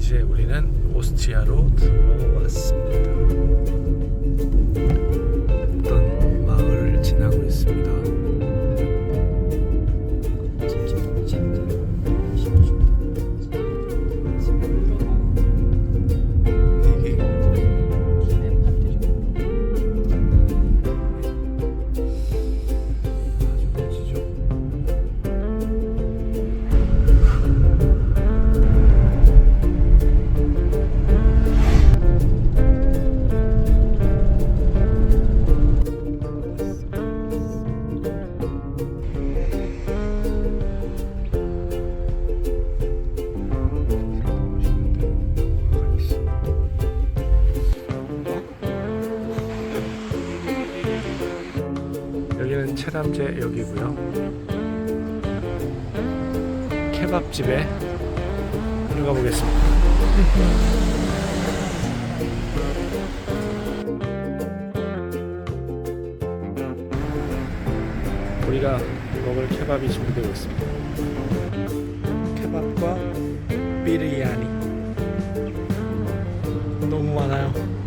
이제 우리는 오스트리아로 들어왔습니다. 체담제 역이고요. 케밥집에 들어가 보겠습니다. 우리가 먹을 케밥이 준비되고 있습니다. 케밥과 비리야니 너무 많아요.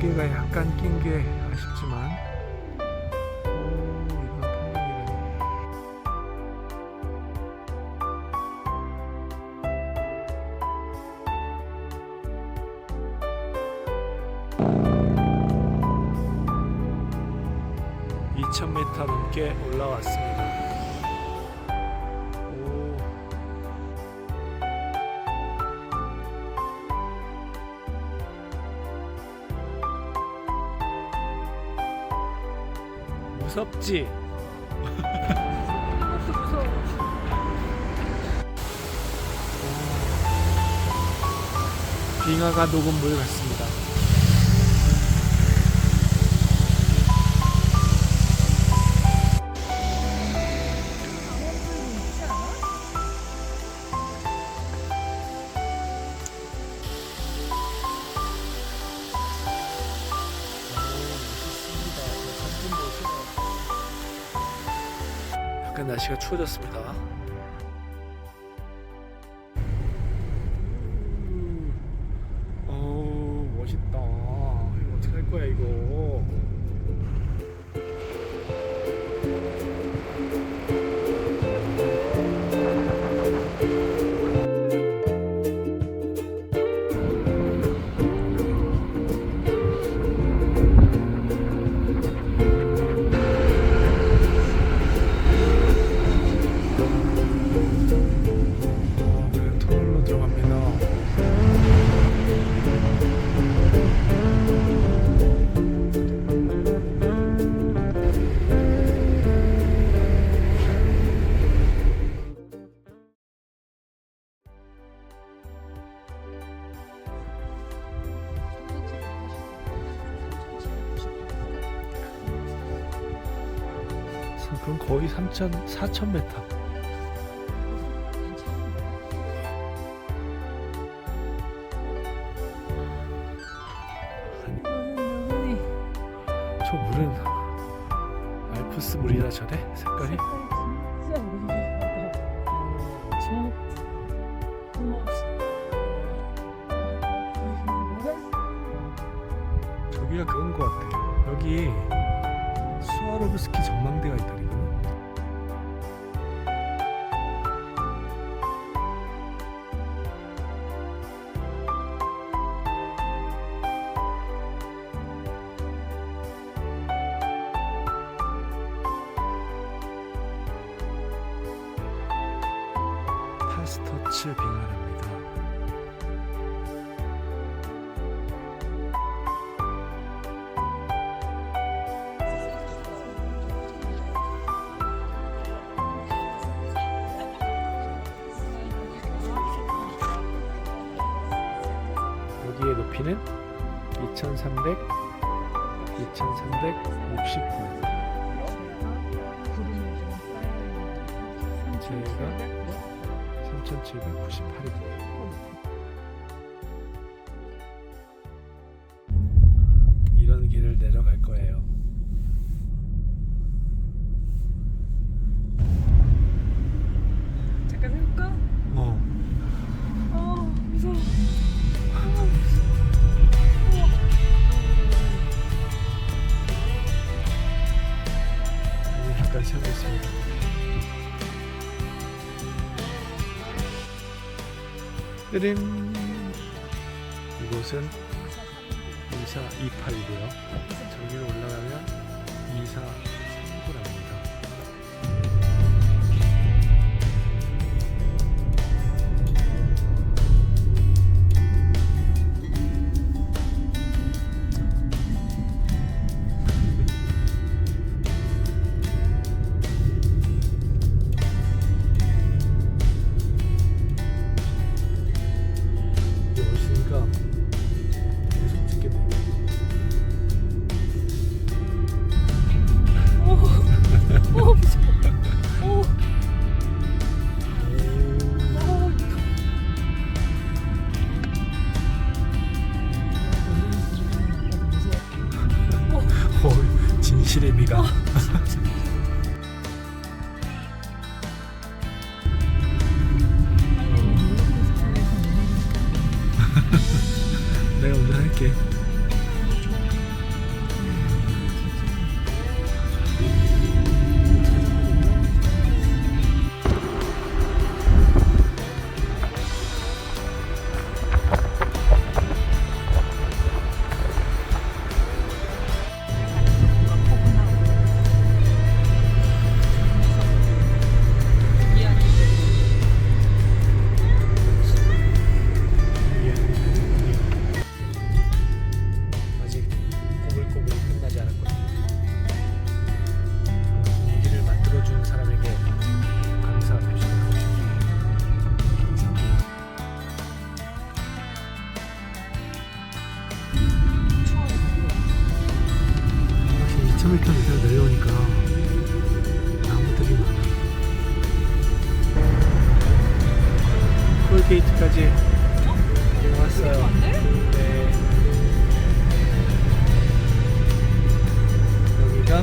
안개가 약간 낀 게 아쉽지만. 오 이건 풍경이라니 (2000m) 넘게 올라왔습니다 무섭지? 빙하가 녹은 물 같습니다. 날씨가 추워졌습니다. 어우 멋있다. 이거 어떻게 할 거야 이거? 3,000, 4,000m. 저 물은 알프스 물이라 저래 색깔이. 저기가 그런 것 같아. 여기 수아로브 스키 전망대가 있다니까. 스터츠 빙하랍니다. 여기의 높이는 2300 2369m 시세가 3,798이고요. 이런 길을 내려갈 거예요. 뜨림 이곳은 2428이고요. 진실의 미가. 내가 운전할게. 게이트까지 왔어요. 네. 여기가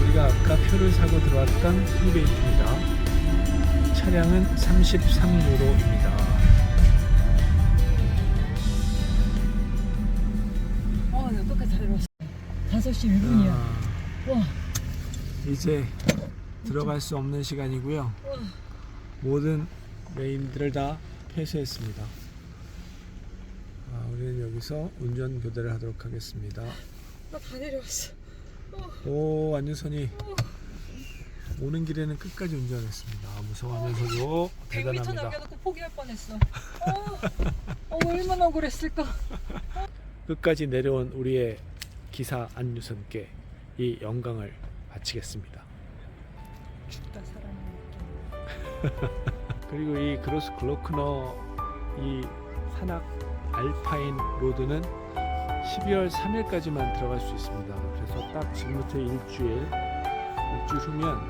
우리가 아까 표를 사고 들어왔던 톨게이트입니다. 차량은 33유로입니다. 어, 나 똑같이 잘 들었어. 5시 1분이야. 와. 이제 들어갈 수 없는 시간이고요. 와. 모든 메인들을 다 폐쇄했습니다. 아, 우리는 여기서 운전 교대를 하도록 하겠습니다. 나 다 내려왔어. 오 안유선이 오는 길에는 끝까지 운전했습니다. 무서워하면서도 100m 대단합니다. 남겨놓고 포기할 뻔했어. 어, 어, 얼마나 억울했을까. 끝까지 내려온 우리의 기사 안유선께 이 영광을 바치겠습니다. 죽다 느낌. 그리고 이 그로스 글로크너 이 산악 알파인 로드는 12월 3일까지만 들어갈 수 있습니다. 그래서 딱 지금부터 일주일, 일주일 후면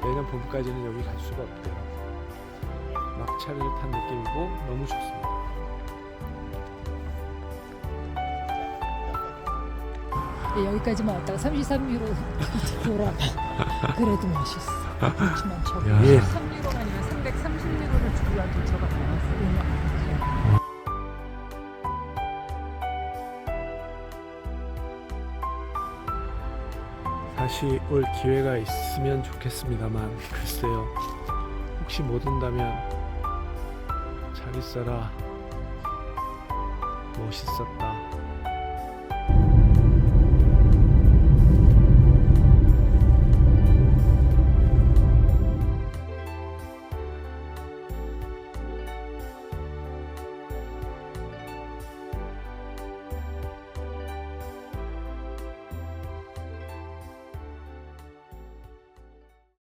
내년 봄까지는 여기 갈 수가 없대요. 막차를 탄 느낌이고 너무 좋습니다. 네, 여기까지만 왔다가 33유로 돌아가. 그래도 멋있어. 그렇지만 저기 야. 3유로가 아니라 330유로를 주고 와도 저가 나왔어. 다시 올 기회가 있으면 좋겠습니다만 글쎄요. 혹시 못 온다면 잘 있어라. 멋있었다.